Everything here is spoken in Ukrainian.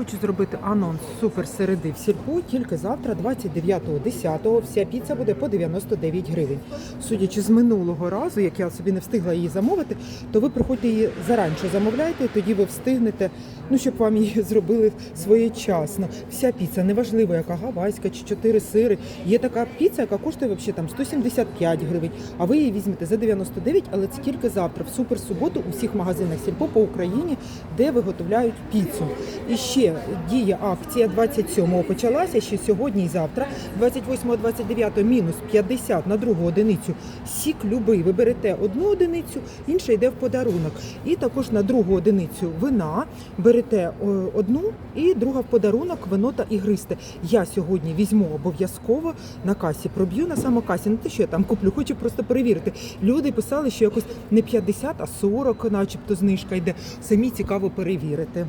Хочу зробити анонс супер середи в сільпо тільки завтра, 29.10. Вся піца буде по 99 гривень. Судячи з минулого разу, як я собі не встигла її замовити, то ви приходьте її заранше замовляйте, тоді ви встигнете, ну щоб вам її зробили своєчасно. Вся піца, неважливо, яка гавайська чи 4 сири. Є така піца, яка коштує взагалі там 175 гривень. А ви її візьмете за 99, але це тільки завтра, в супер суботу у всіх магазинах сільпо по Україні, де виготовляють піцу. І ще діє акція 27-го почалася, ще сьогодні і завтра. 28-го, 29-го мінус 50 на другу одиницю. Сік любий. Ви берете одну одиницю, інша йде в подарунок. І також на другу одиницю вина берете одну і друга в подарунок вино та ігристе. Я сьогодні візьму обов'язково на касі, проб'ю на самокасі. Не те, що я там куплю, хочу просто перевірити. Люди писали, що якось не 50, а 40, начебто знижка йде. Самі цікаво перевірити.